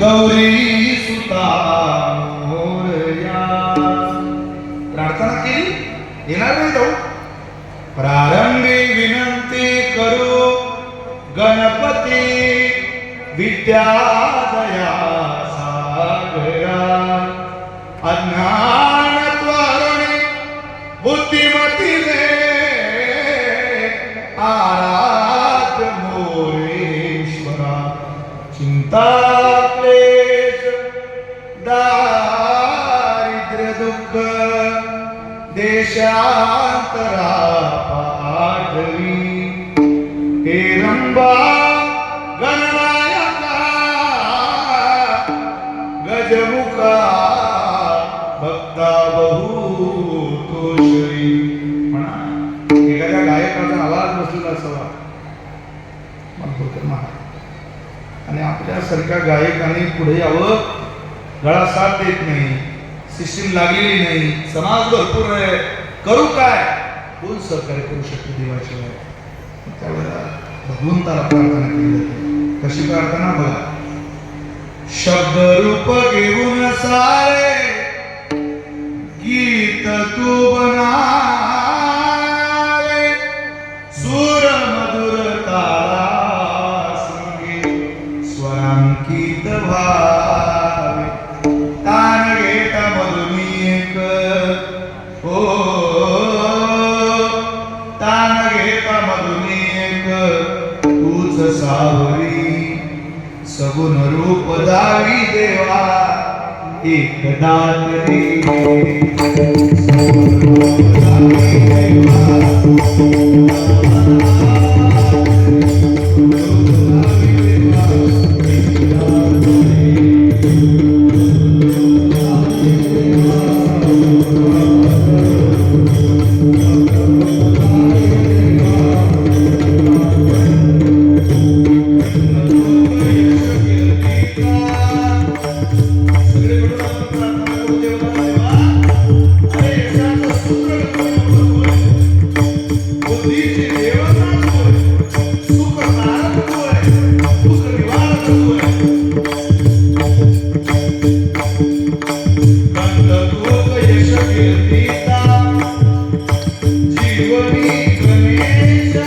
गौरी सुता मोरया प्रार्थना केली येणार नाही जाऊ प्रारंभी विनंती करू गणपती विद्या दया सागरा अज्ञान त्वरणे बुद्धिमतीने आराध्य देशांतरा पाठवी. हे रंबा गणनायका गजमुखा भक्ता बहु तोषरी म्हणा एखाद्या गायकाचा आवाज बसलेला असावा. मनपूरकर महाराज. आणि आपल्यासारख्या गायकाने पुढे यावं गळा साथ देत नाही. सिस्टीम लागलेली नाही. समाज भरपूर आहे. करू काय? कोण सहकार्य करू शकते देवाशिवाय त्यावेळेला भगवंताला प्रार्थना केली जाते. कशी प्रार्थना? बघा. शब्द रूप घेऊन सारे सावरी सगुण रूप दावी देवा एकदा तरी सगुण रूप दावी देवा. गणेशा